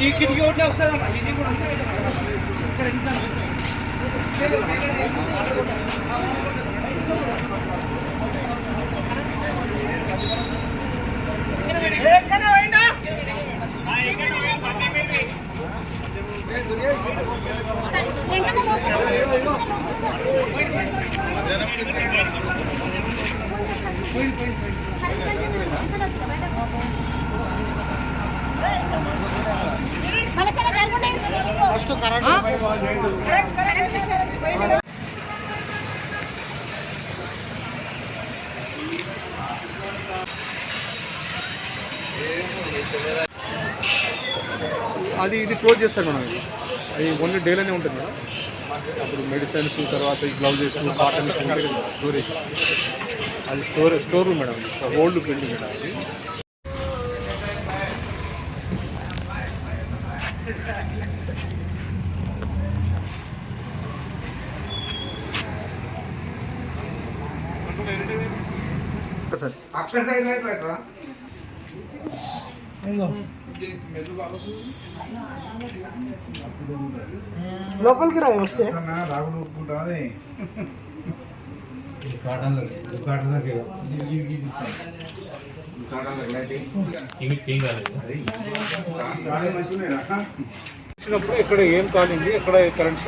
ఈ కిటికీ ఒకటి వస్తుందమ్మా ఇది కూడా ఇక్కడ ఫస్ట్ కరెంట్ అది ఇది క్లోజ్ చేస్తారు మనం అది ఓన్లీ డేలోనే ఉంటుంది కదా అప్పుడు మెడిసిన్స్ తర్వాత ఈ గ్లౌజెస్ కాటన్ స్టోరేజ్ అది store store room madam old building madam అది. సార్ అక్కడ సైడ్ లైట్ పెట్టరా లోపలికి రా వస్తే. రాకుండా ఒప్పుకుంటామని వచ్చినప్పుడు ఇక్కడ ఏం కాలింది? ఎక్కడ కరెంట్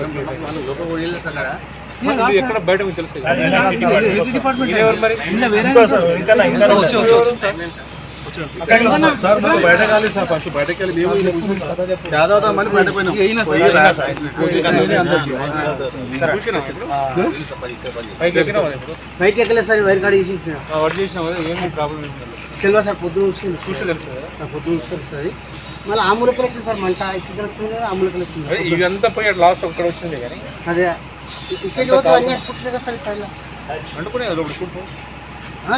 ఎక్కడ బయట మీకు తెలుసు సార్ మనం బయటకు వెళ్ళి సార్ ఫస్ట్ బయటకు వెళ్ళి మేము ఇలా కూర్చొని చదవదామని బయటకు సార్. బయట ఎక్కలేదు సార్ వైర్ కార్డు తెలియదు సార్ పొద్దున్న వస్తుంది చూసి తెలుసు. కదా సార్. మళ్ళీ ఆ మూలకలు వచ్చింది సార్ మంట ఇక్కడ వచ్చింది కదా ఆ మూలకలు వచ్చింది అదే ఇదంతా పోయి లాస్ట్ ఒక్కడ వచ్చింది కానీ. అదే. ఇక్కడ అన్నీ కదా సార్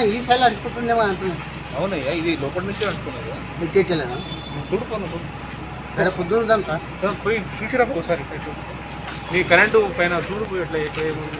ఈ సైడ్లో అట్టుకుంటుండేమో అంటున్నాను అవునయ్యా ఇది లోపల నుంచే అంటుకున్నది ఇచ్చేయట్లేదా చూడుకోను చూడు. సరే పొద్దున్న వద్దాం సార్ పోయి చూసిరా ఒకసారి నీ కరెంటు పైన చూడు పోయి అట్లా ఎక్కడ ఏముంది?